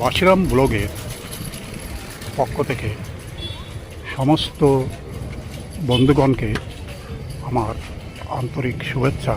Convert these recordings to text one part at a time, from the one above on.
বাসিরাম ব্লগের পক্ষ থেকে সমস্ত বন্ধুগণকে আমার আন্তরিক শুভেচ্ছা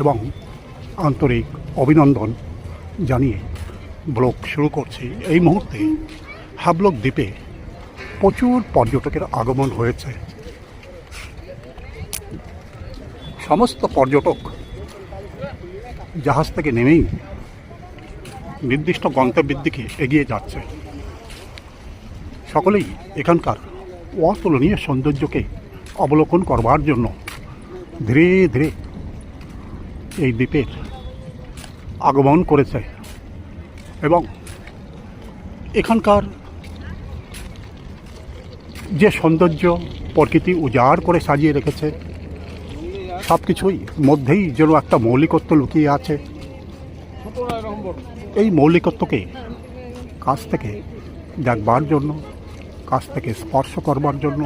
এবং আন্তরিক অভিনন্দন জানিয়ে ব্লগ শুরু করছি। এই মুহূর্তে হাবলক দ্বীপে প্রচুর পর্যটকের আগমন হয়েছে। সমস্ত পর্যটক জাহাজ থেকে নেমেই নির্দিষ্ট গন্তব্যের দিকে এগিয়ে যাচ্ছে। সকলেই এখানকার অতুলনীয় সৌন্দর্যকে অবলোকন করবার জন্য ধীরে ধীরে এই দ্বীপের আগমন করেছে এবং এখানকার যে সৌন্দর্য প্রকৃতি উজাড় করে সাজিয়ে রেখেছে সব কিছুই মধ্যেই যেন একটা মৌলিকত্ব লুকিয়ে আছে। এই মৌলিকত্বকে কাছ থেকে দেখবার জন্য, কাছ থেকে স্পর্শ করবার জন্য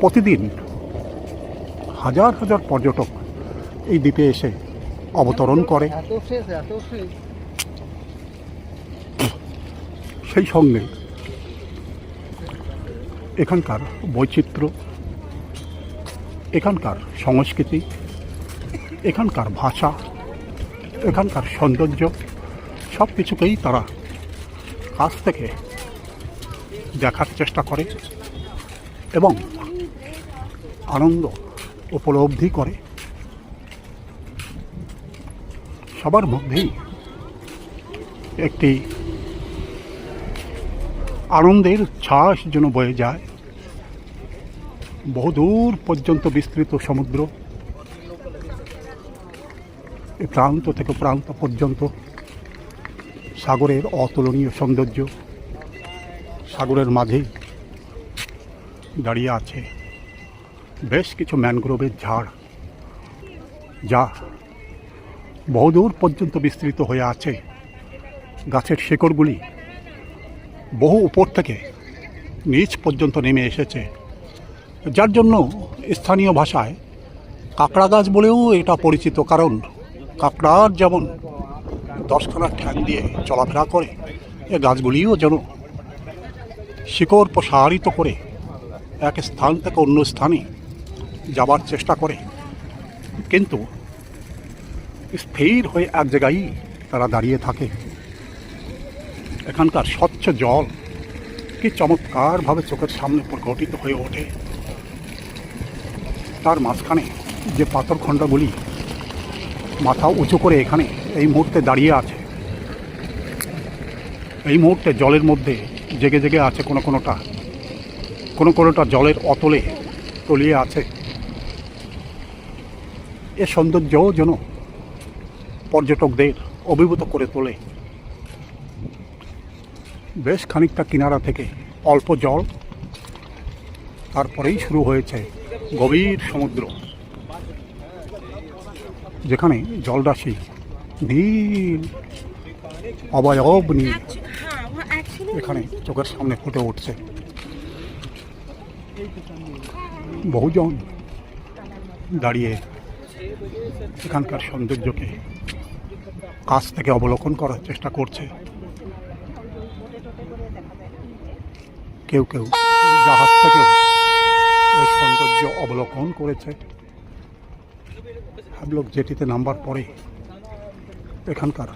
প্রতিদিন হাজার হাজার পর্যটক এই দ্বীপে এসে অবতরণ করে। সেই সঙ্গে এখানকার বৈচিত্র্য, এখানকার সংস্কৃতি, এখানকার ভাষা এখানকার সৌন্দর্য, সব কিছুকেই তারা কাছ থেকে দেখার চেষ্টা করে এবং আনন্দ উপলব্ধি করে। সবার মধ্যেই একটি আনন্দের ছাস যেন বয়ে যায়। বহুদূর পর্যন্ত বিস্তৃত সমুদ্র এই প্রান্ত থেকে প্রান্ত পর্যন্ত সাগরের অতুলনীয় সৌন্দর্য সাগরের মাঝেই দাঁড়িয়ে আছে বেশ কিছু ম্যানগ্রোভের ঝাড়, যা বহুদূর পর্যন্ত বিস্তৃত হয়ে আছে। গাছের শেকড়গুলি বহু উপর থেকে নিচ পর্যন্ত নেমে এসেছে, যার জন্য স্থানীয় ভাষায় কাঁকড়া গাছ বলেও এটা পরিচিত কারণ। কাঁকড়ার যেমন দশখানা ঠ্যাং দিয়ে চলাফেরা করে, এ গাছগুলিও যেন শিকড় প্রসারিত করে এক স্থান থেকে অন্য স্থানে যাবার চেষ্টা করে। কিন্তু স্থির হয়ে এক জায়গায় তারা দাঁড়িয়ে থাকে। এখানকার স্বচ্ছ জল কি চমৎকারভাবে চোখের সামনে প্রকটিত হয়ে ওঠে। তার মাঝখানে যে পাথরখণ্ডগুলি মাথা উঁচু করে এখানে এই মুহূর্তে দাঁড়িয়ে আছে। এই মুহূর্তে জলের মধ্যে জেগে জেগে আছে কোনো কোনোটা কোনো কোনোটা জলের অতলে তলিয়ে আছে। এ সৌন্দর্যও যেন পর্যটকদের অভিভূত করে তোলে। বেশ খানিকটা কিনারা থেকে অল্প জল, তারপরেই শুরু হয়েছে গভীর সমুদ্র। যেখানে জলরাশি, নীল, অবয়ব নীল এখানে চোখের সামনে ফুটে উঠছে। বহুজন দাঁড়িয়ে এখানকার সৌন্দর্যকে কাছ থেকে অবলোকন করার চেষ্টা করছে। কেউ কেউ জাহাজ থেকেও এই সৌন্দর্য অবলোকন করেছে। হাবলক জেটিতে নাম্বার পড়ে এখানকার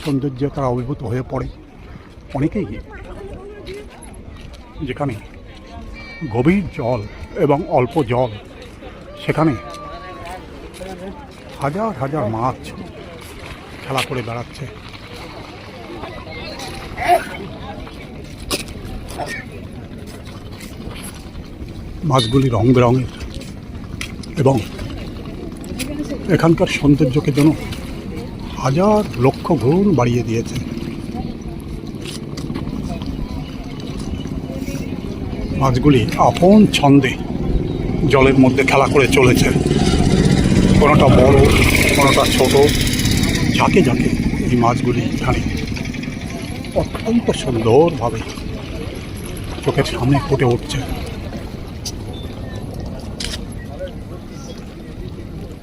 সৌন্দর্য তারা অভিভূত হয়ে পড়ে। অনেকেই যেখানে গভীর জল এবং অল্প জল, সেখানে হাজার হাজার মাছ খেলা করে বেড়াচ্ছে। মাছগুলি রং বেরঙের এবং এখানকার সৌন্দর্যকে যেন হাজার লক্ষ গুণ বাড়িয়ে দিয়েছে। মাছগুলি আপন ছন্দে জলের মধ্যে খেলা করে চলেছে। কোনোটা বড়, কোনোটা ছোট, ঝাঁকে ঝাঁকে এই মাছগুলি এখানে অত্যন্ত সুন্দরভাবে চোখের সামনে ফুটে উঠছে।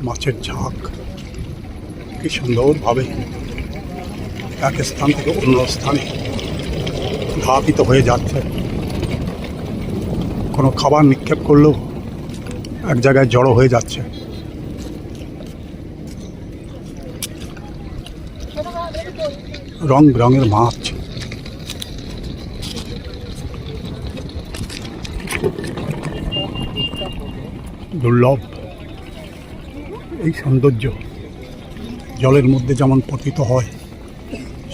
মাছের ঝাঁক। কি সুন্দরভাবে এক স্থান থেকে অন্য স্থানে ধাপিত হয়ে যাচ্ছে। কোনো খাবার নিক্ষেপ করলেও এক জায়গায় জড়ো হয়ে যাচ্ছে। রং বেরঙের মাছ। দুর্লভ। এই সৌন্দর্য জলের মধ্যে যেমন পতিত হয়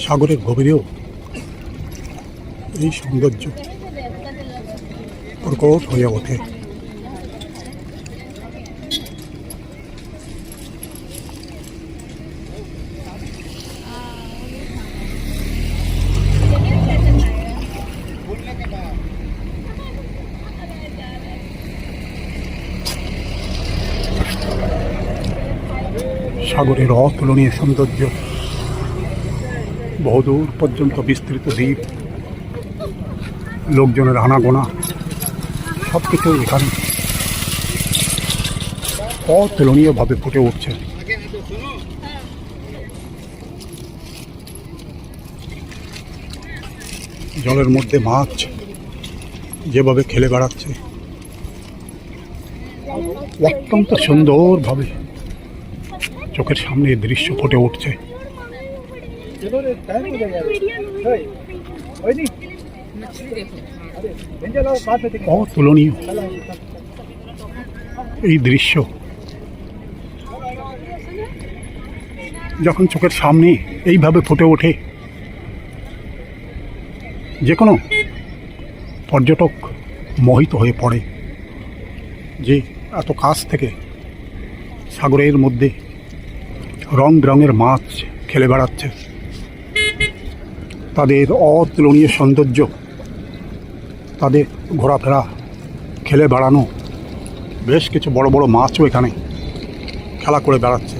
সাগরের গভীরেও এই সৌন্দর্য প্রকট হয়ে ওঠে। সাগরের অতুলনীয় সৌন্দর্য। বহুদূর পর্যন্ত বিস্তৃত দ্বীপ, লোকজনের আনাগোনা সব কিছু এখানে অতুলনীয়ভাবে ফুটে উঠছে। জলের মধ্যে মাছ যেভাবে খেলে বেড়াচ্ছে, অত্যন্ত সুন্দরভাবে চোখের সামনে দৃশ্য ফুটে উঠছে। অতুলনীয়। এই দৃশ্য যখন চোখের সামনে এইভাবে ফুটে ওঠে যে কোনো পর্যটক মোহিত হয়ে পড়ে যে এত কাছ থেকে সাগরের মধ্যে রং বেরঙের মাছ খেলে বেড়াচ্ছে। তাদের অতুলনীয় সৌন্দর্য, তাদের ঘোরাফেরা খেলে বেড়ানো, বেশ কিছু বড় বড় মাছও এখানে খেলা করে বেড়াচ্ছে।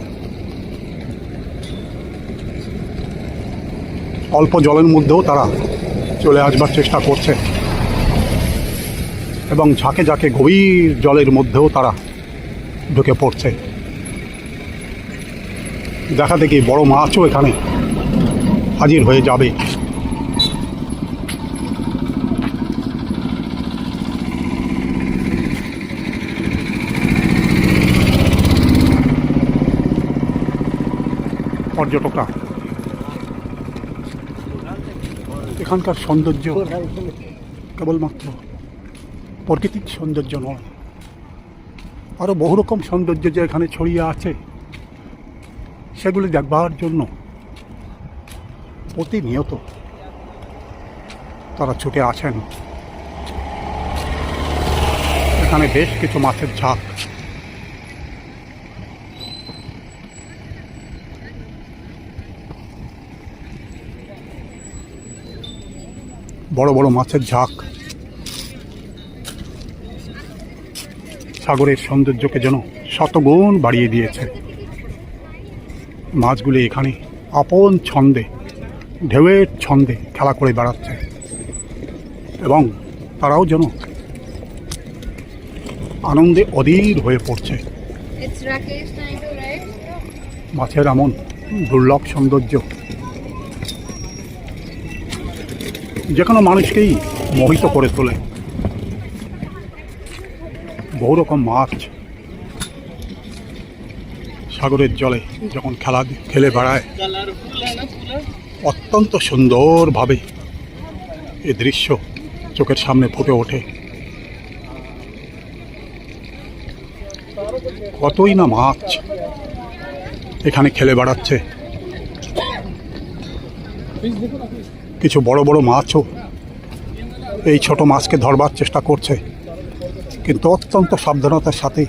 অল্প জলের মধ্যেও তারা চলে আসবার চেষ্টা করছে। এবং ঝাঁকে ঝাঁকে গভীর জলের মধ্যেও তারা ঢুকে পড়ছে। দেখা দেখি বড় মাছও এখানে হাজির হয়ে যাবে। পর্যটকরা, এখানকার সৌন্দর্য কেবলমাত্র প্রাকৃতিক সৌন্দর্য নয় আরও বহু রকম সৌন্দর্য যে এখানে ছড়িয়ে আছে। সেগুলি দেখবার জন্য প্রতিনিয়ত তারা ছুটে আসেন। এখানে বেশ কিছু মাছের ঝাঁক বড় বড় মাছের ঝাঁক সাগরের সৌন্দর্যকে যেন শতগুণ বাড়িয়ে দিয়েছে। মাছগুলি এখানে আপন ছন্দে ঢেউয়ের ছন্দে খেলা করে বেড়াচ্ছে। এবং তারাও যেন আনন্দে অধীর হয়ে পড়ছে? মাছের এমন দুর্লভ সৌন্দর্য। যে কোনো মানুষকেই মোহিত করে তোলে। বহু রকম মাছ সাগরের জলে যখন খেলা খেলে বেড়ায়, অত্যন্ত সুন্দরভাবে এ দৃশ্য চোখের সামনে ফুটে ওঠে। কতই না মাছ এখানে খেলে বেড়াচ্ছে। কিছু বড় বড় মাছও এই ছোট মাছকে ধরবার চেষ্টা করছে। কিন্তু অত্যন্ত সাবধানতার সাথে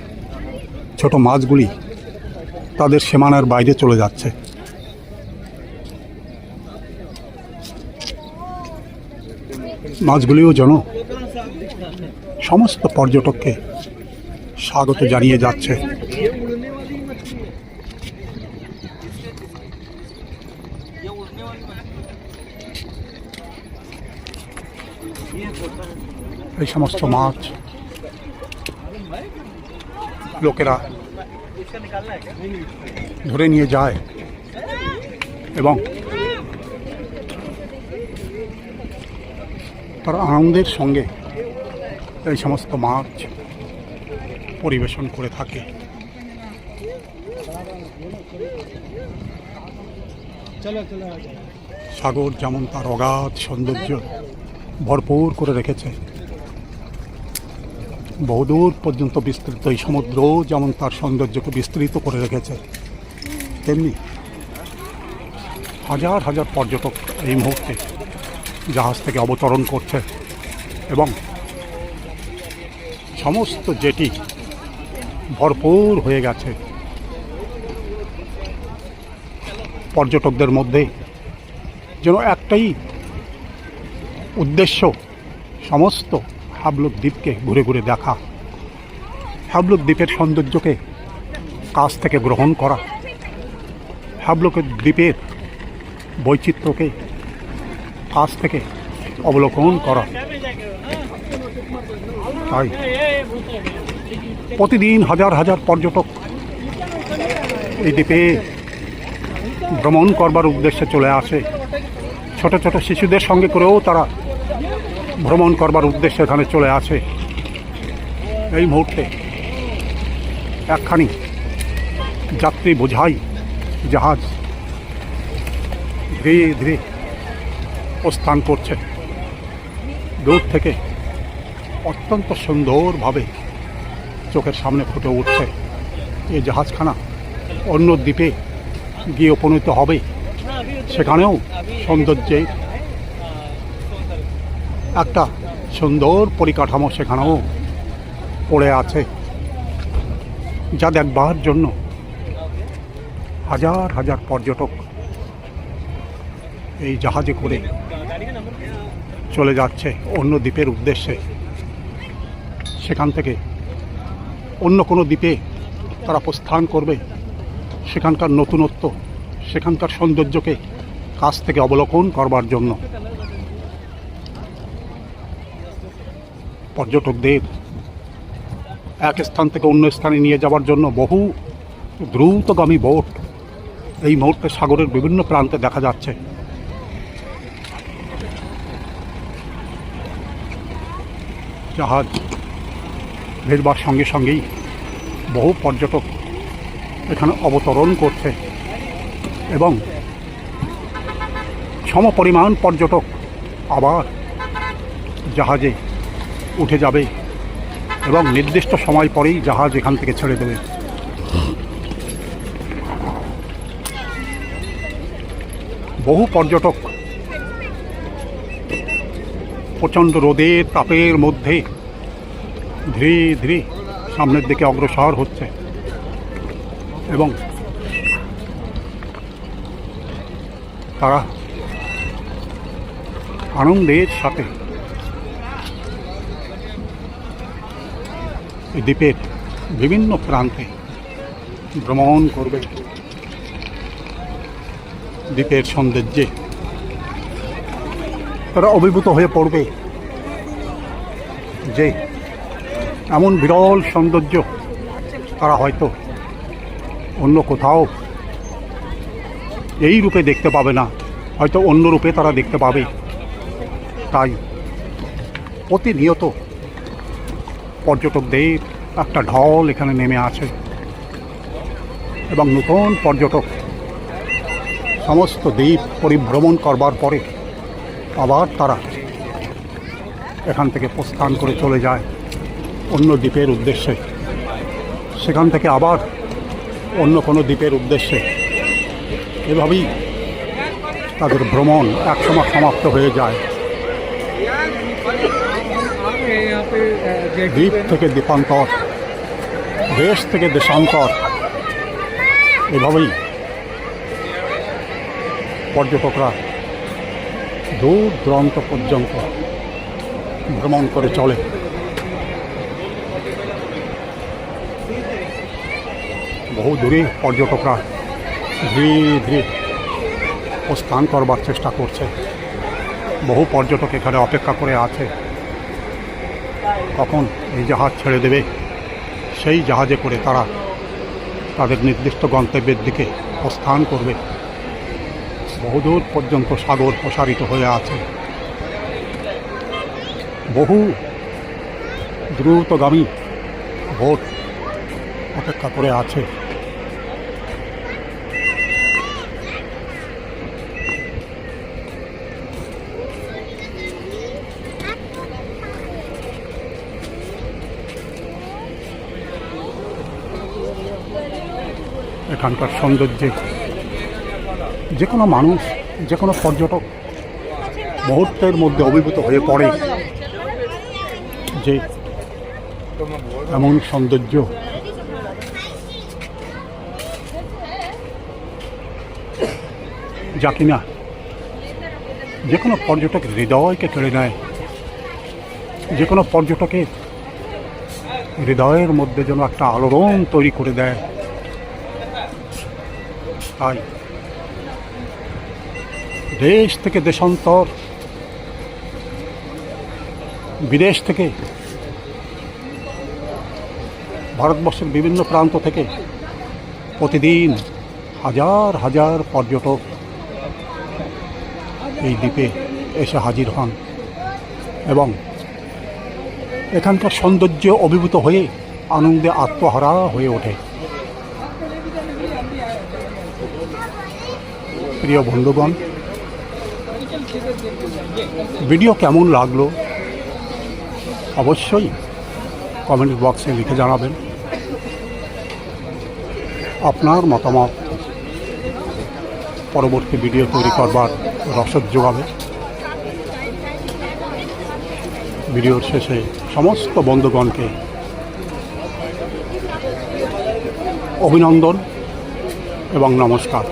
ছোট মাছগুলি তাদের সীমানার বাইরে চলে যাচ্ছে। মাছগুলিও যেন সমস্ত পর্যটককে স্বাগত জানিয়ে যাচ্ছে। এই সমস্ত মাছ, লোকেরা ধরে নিয়ে যায় এবং তার আনন্দের সঙ্গে এই সমস্ত মাছ পরিবেশন করে থাকে। সাগর যেমন তার অগাধ সৌন্দর্য ভরপুর করে রেখেছে বহুদূর পর্যন্ত বিস্তৃত এই সমুদ্র, যেমন তার সৌন্দর্যকে বিস্তৃত করে রেখেছে, তেমনি হাজার হাজার পর্যটক এই মুহূর্তে জাহাজ থেকে অবতরণ করছে এবং সমস্ত জেটি ভরপুর হয়ে গেছে। পর্যটকদের মধ্যে যেন একটাই উদ্দেশ্য, সমস্ত হাবলুক দ্বীপকে ঘুরে ঘুরে দেখা। হাবলুক দ্বীপের সৌন্দর্যকে কাছ থেকে গ্রহণ করা। হাবলুক দ্বীপের বৈচিত্র্যকে কাছ থেকে অবলোকন করা। তাই প্রতিদিন হাজার হাজার পর্যটক এই দ্বীপে ভ্রমণ করবার উদ্দেশ্যে চলে আসে। ছোট ছোট শিশুদের সঙ্গে করেও তারা ভ্রমণ করবার উদ্দেশ্যে এখানে চলে আসে। এই মুহূর্তে একখানি যাত্রী বোঝাই জাহাজ ধীরে ধীরে প্রস্থান করছে। দূর থেকে অত্যন্ত সুন্দরভাবে চোখের সামনে ফুটে উঠছে। এই জাহাজখানা অন্য দ্বীপে গিয়ে উপনীত হবে। সেখানেও সৌন্দর্যের একটা সুন্দর পরিকাঠামো সেখানেও পড়ে আছে যা দেখবার জন্য হাজার হাজার পর্যটক এই জাহাজে করে চলে যাচ্ছে অন্য দ্বীপের উদ্দেশ্যে। সেখান থেকে অন্য কোনো দ্বীপে তারা প্রস্থান করবে। সেখানকার নতুনত্ব, সেখানকার সৌন্দর্যকে কাছ থেকে অবলোকন করবার জন্য। পর্যটকদের এক স্থান থেকে অন্য স্থানে নিয়ে যাওয়ার জন্য বহু দ্রুতগামী বোট এই মুহূর্তে সাগরের বিভিন্ন প্রান্তে দেখা যাচ্ছে। জাহাজ ভেজবার সঙ্গে সঙ্গেই বহু পর্যটক এখানে অবতরণ করছে এবং সমপরিমাণ পর্যটক আবার জাহাজে উঠে যাবে এবং নির্দিষ্ট সময় পরেই জাহাজ এখান থেকে ছেড়ে দেবে। বহু পর্যটক প্রচণ্ড রোদের তাপের মধ্যে ধীরে ধীরে সামনের দিকে অগ্রসর হচ্ছে এবং তারা আনন্দের সাথে দ্বীপের বিভিন্ন প্রান্তে ভ্রমণ করবে। দ্বীপের সৌন্দর্যে তারা অভিভূত হয়ে পড়বে যে এমন বিরল সৌন্দর্য তারা হয়তো অন্য কোথাও এই রূপে দেখতে পাবে না, হয়তো অন্য রূপে তারা দেখতে পাবে। তাই প্রতিনিয়ত পর্যটকদের একটা ঢল এখানে নেমে আছে। এবং নতুন পর্যটক সমস্ত দ্বীপ পরিভ্রমণ করবার পরে আবার তারা এখান থেকে প্রস্থান করে চলে যায় অন্য দ্বীপের উদ্দেশ্যে। সেখান থেকে আবার অন্য কোনো দ্বীপের উদ্দেশ্যে। এভাবেই তাদের ভ্রমণ একসময় সমাপ্ত হয়ে যায়। দ্বীপ থেকে দ্বীপান্তর দেশ থেকে দেশান্তর এভাবেই পর্যটকরা দূর দূরান্ত পর্যন্ত ভ্রমণ করে চলে। বহু দূরে পর্যটকরা ধীরে ধীরে প্রস্থান করবার চেষ্টা করছে। বহু পর্যটক এখানে অপেক্ষা করে আছে। কখন এই জাহাজ ছেড়ে দেবে? সেই জাহাজে করে তারা তাদের নির্দিষ্ট গন্তব্যের দিকে প্রস্থান করবে। বহুদূর পর্যন্ত সাগর প্রসারিত হয়ে আছে। বহু দ্রুতগামী ভোট অপেক্ষা করে আছে। এখানকার সৌন্দর্যে। যে কোনো মানুষ, যে কোনো পর্যটক মুহূর্তের মধ্যে অভিভূত হয়ে পড়ে যে এমন সৌন্দর্য। যা কিনা যে কোনো পর্যটক হৃদয়কে কেড়ে নেয়। যে কোনো পর্যটকের হৃদয়ের মধ্যে যেন একটা আলোড়ন তৈরি করে দেয়। তাই দেশ থেকে দেশান্তর, বিদেশ থেকে, ভারতবর্ষের বিভিন্ন প্রান্ত থেকে প্রতিদিন হাজার হাজার পর্যটক এই দ্বীপে এসে হাজির হন এবং এখানকার সৌন্দর্য অভিভূত হয়ে আনন্দে আত্মহারা হয়ে ওঠে। প্রিয় বন্ধুগণ ভিডিও কেমন লাগল? অবশ্যই কমেন্ট বক্সে লিখে জানাবেন। আপনার মতামত পরবর্তী ভিডিও তৈরি করবার রসদ যোগাবে। ভিডিওর শেষে সমস্ত বন্ধুগণকে অভিনন্দন এবং নমস্কার।